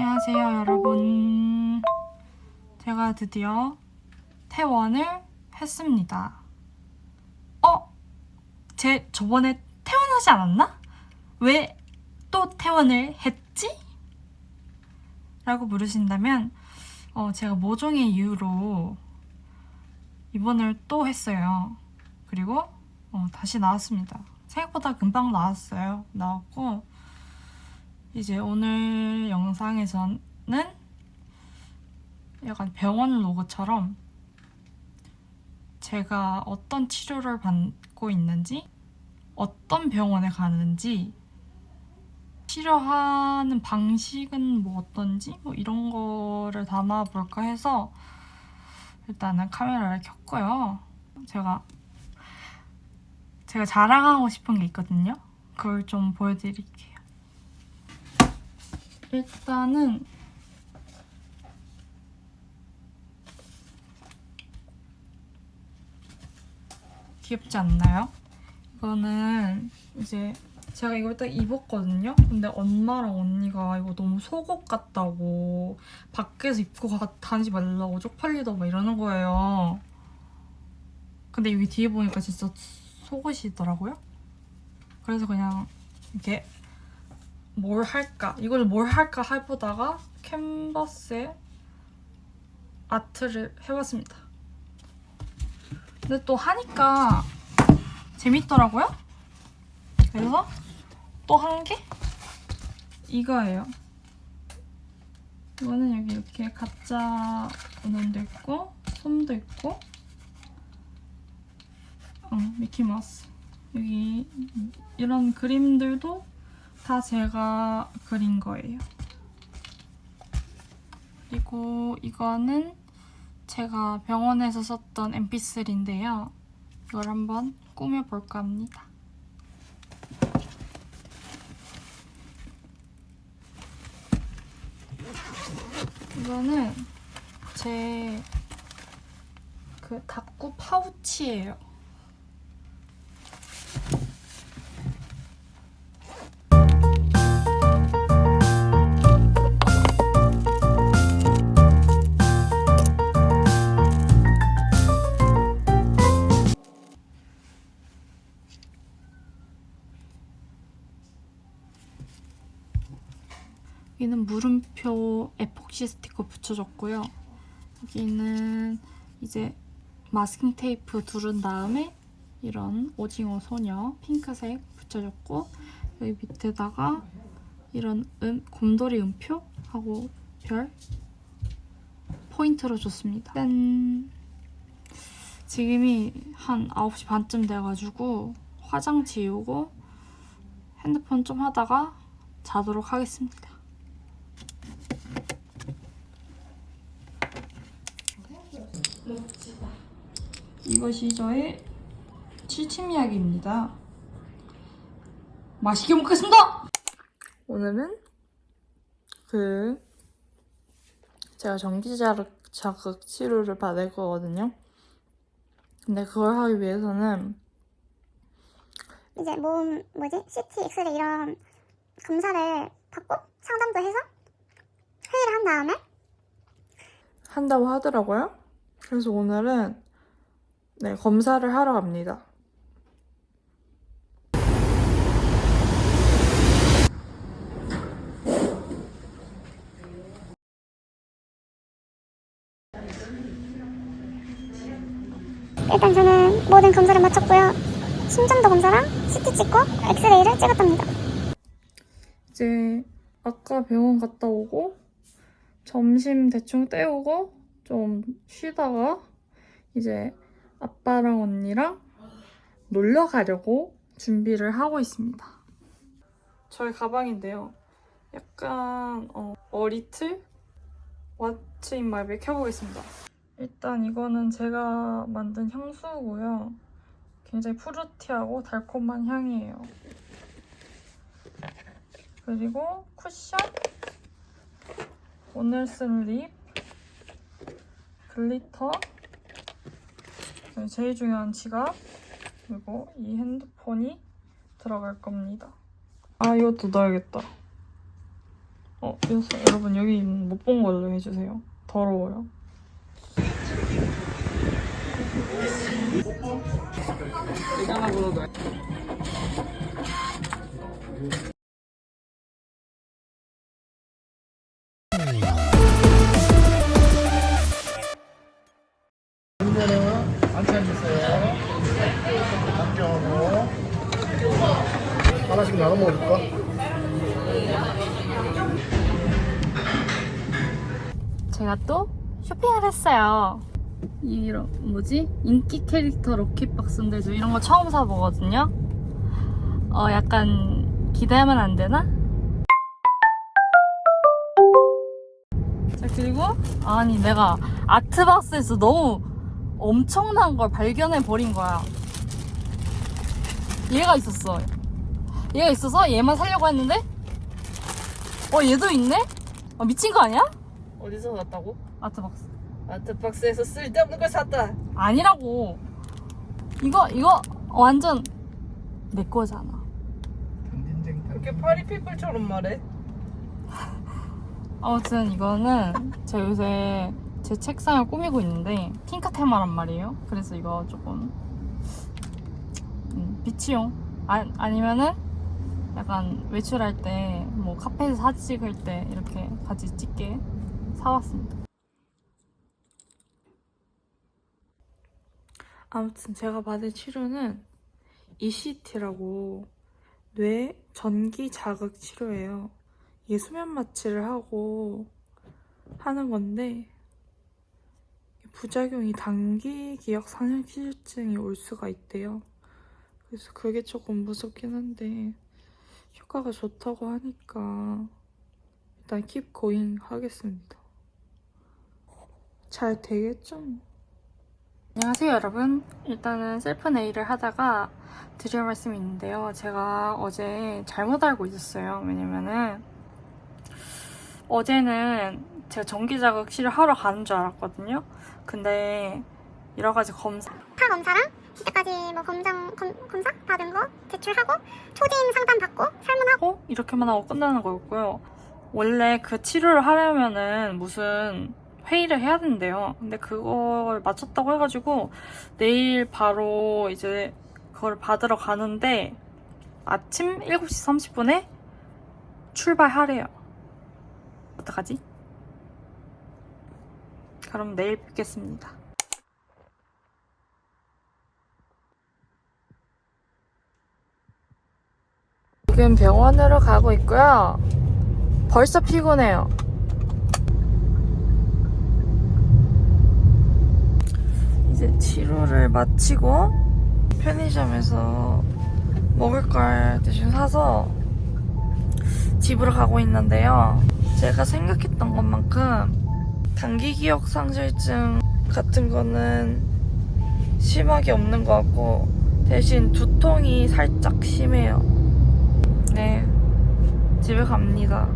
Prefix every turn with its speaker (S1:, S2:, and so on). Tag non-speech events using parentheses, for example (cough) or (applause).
S1: 안녕하세요, 여러분. 제가 드디어 퇴원을 했습니다. 어? 제 저번에 퇴원하지 않았나? 왜 또 퇴원을 했지? 라고 물으신다면, 어, 제가 모종의 이유로 입원을 또 했어요. 그리고 어, 다시 나왔습니다. 생각보다 금방 나왔어요. 나왔고, 이제 오늘 영상에서는 약간 병원 로고처럼 제가 어떤 치료를 받고 있는지, 어떤 병원에 가는지, 치료하는 방식은 뭐 어떤지, 뭐 이런 거를 담아볼까 해서 일단은 카메라를 켰고요. 제가 제가 자랑하고 싶은 게 있거든요. 그걸 좀 보여드릴게요. 일단은 귀엽지 않나요? 이거는 이제 제가 이걸 딱 입었거든요. 근데 엄마랑 언니가 이거 너무 속옷 같다고 밖에서 입고 가, 다니지 말라고 쪽팔리다 막 이러는 거예요. 근데 여기 뒤에 보니까 진짜 속옷이더라고요. 그래서 그냥 이렇게 뭘 할까 이걸 뭘 할까 해보다가 캔버스에 아트를 해봤습니다. 근데 또 하니까 재밌더라고요. 그래서 또 한 게 이거예요. 이거는 여기 이렇게 가짜 은원도 있고 솜도 있고 어, 미키마우스 여기 이런 그림들도 다 제가 그린 거예요. 그리고 이거는 제가 병원에서 썼던 mp3인데요. 이걸 한번 꾸며볼까 합니다. 이거는 제 그 닭구 파우치예요. 여기는 물음표 에폭시 스티커 붙여줬고요. 여기는 이제 마스킹 테이프 두른 다음에 이런 오징어 소녀 핑크색 붙여줬고 여기 밑에다가 이런 음, 곰돌이 음표 하고 별 포인트로 줬습니다. 짠! 지금이 한 9시 반쯤 돼가지고 화장 지우고 핸드폰 좀 하다가 자도록 하겠습니다. 이것이 저의 칠침약입니다. 맛있게 먹겠습니다! 오늘은 그 제가 전기 자극, 자극 치료를 받을 거거든요. 근데 그걸 하기 위해서는
S2: 이제 몸 뭐지 CT, 엑스레이 이런 검사를 받고 상담도 해서 회의를 한 다음에
S1: 한다고 하더라고요. 그래서 오늘은 네, 검사를 하러 갑니다.
S2: 일단 저는 모든 검사를 마쳤고요. 심전도 검사랑 CT 찍고 엑스레이를 찍었답니다.
S1: 이제 아까 병원 갔다 오고 점심 대충 때우고 좀 쉬다가 이제 아빠랑 언니랑 놀러 가려고 준비를 하고 있습니다. 저희 가방인데요. 약간 어, 어리틀 왓츠 인 마이백 켜보겠습니다. 일단 이거는 제가 만든 향수고요. 굉장히 푸르티하고 달콤한 향이에요. 그리고 쿠션 오늘 쓴 립 글리터 제일 중요한 지갑 그리고 이 핸드폰이 들어갈 겁니다 아 이것도 넣어야겠다 어, 여러분 여기 못 본 걸로 해주세요. 더러워요.
S3: 하나씩 나눠 먹을까?
S1: 제가 또 쇼핑을 했어요. 이런 뭐지? 인기 캐릭터 럭키박스인데 저 이런 거 처음 사보거든요. 어 약간 기대하면 안 되나? 자 그리고 아니 내가 아트박스에서 너무 엄청난 걸 발견해 버린 거야. 얘가 있었어. 얘가 있어서 얘만 사려고 했는데 어 얘도 있네? 어, 미친 거 아니야?
S4: 어디서 샀다고?
S1: 아트박스.
S4: 아트박스에서 쓸데없는 걸 샀다.
S1: 아니라고. 이거 이거 완전 내 거잖아.
S3: 당진쟁이
S4: 이렇게 파리 피플처럼 말해. (laughs)
S1: 아무튼 이거는 제가 요새 제 책상을 꾸미고 있는데 핑크 테마란 말이에요. 그래서 이거 조금 음, 비치용 아, 아니면은 약간 외출할 때 뭐 카페에서 사진 찍을 때 이렇게 같이 찍게 사왔습니다. 아무튼 제가 받을 치료는 ECT라고 뇌 전기 자극 치료예요. 이게 수면 마취를 하고 하는 건데 부작용이 단기 기억 상실증이 올 수가 있대요. 그래서 그게 조금 무섭긴 한데 효과가 좋다고 하니까 일단 킵 고잉 하겠습니다. 잘 되겠죠? 안녕하세요 여러분. 일단은 셀프 네일을 하다가 드릴 말씀이 있는데요. 제가 어제 잘못 알고 있었어요. 왜냐면은 어제는 제가 전기 자극 치료 하러 가는 줄 알았거든요. 근데 여러 가지 검사
S2: 파 검사랑 이때까지 뭐 검정 검, 검사 받은 거 제출하고 초진 상담 받고 설문하고
S1: 하고 이렇게만 하고 끝나는 거였고요. 원래 그 치료를 하려면은 무슨 회의를 해야 된대요. 근데 그걸 맞췄다고 해가지고 내일 바로 이제 그걸 받으러 가는데 아침 7시 30분에 출발하래요. 어떡하지? 그럼 내일 뵙겠습니다. 지금 병원으로 가고 있고요. 벌써 피곤해요. 이제 치료를 마치고 편의점에서 먹을 걸 대신 사서 집으로 가고 있는데요. 제가 생각했던 것만큼 단기 기억 상실증 같은 거는 심하게 없는 것 같고 대신 두통이 살짝 심해요. 네, 집에 갑니다.